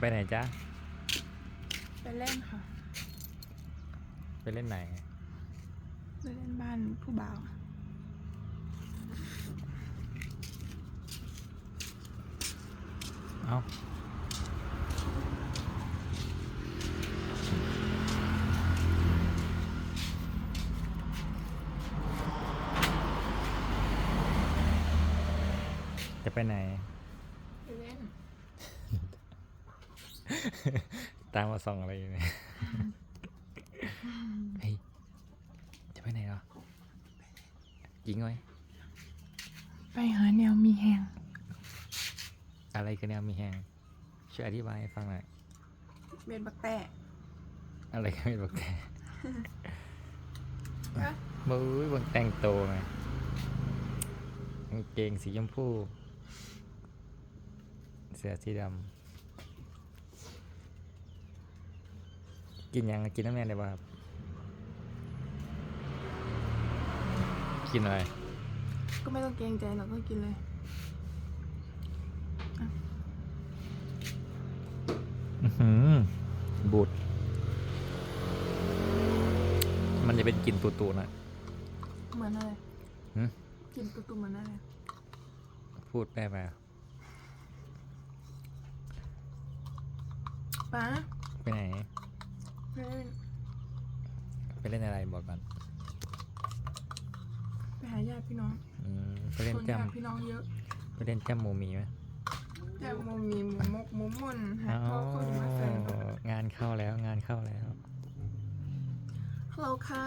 ไปไหนจ๊ะ ไปเล่นค่ะ ไปเล่นไหน ไปเล่นบ้านผู้บ่าวค่ะเอ้าจะไปไหน ไปเล่น ตามมาส่องอะไรอยู่เนี่ยเฮ้ยจะไปไหนเหรอจริงไหมไปหาแนวมีแหงอะไรคือแนวมีแหงช่วยอธิบายให้ฟังหน่อยเบนบักแตะอะไรก็ไม่บอกแต่ฮะมือบางแต่งโตวไงกางเกงสีชมพู เสื้อสีดำ กินยังกินน้ำแน่ได้ป่ะครับ กินอะไร ก็ไม่ต้องเกรงใจหรอกก็กินเลยอื้อหือบูดมันจะเป็นกลิ่นตูๆหน่อยเหมือนอะไรหืมกินตุ้มๆเหมือนอะไร พูดได้ไหมป้าไปไหน ไปเล่นไปเล่นอะไรบอกก่อนไปหาญาติพี่น้องอืมไปเล่นคนจ้ญาติพี่น้องเยอะำไปเล่นจ้ำหมูหมีไหมแต่โมมีหมูมกหมูม่นหาอ๋อพ่อคนมาใส่งานเข้าแล้วงานเข้าแล้ว ฮัลโหลค่ะ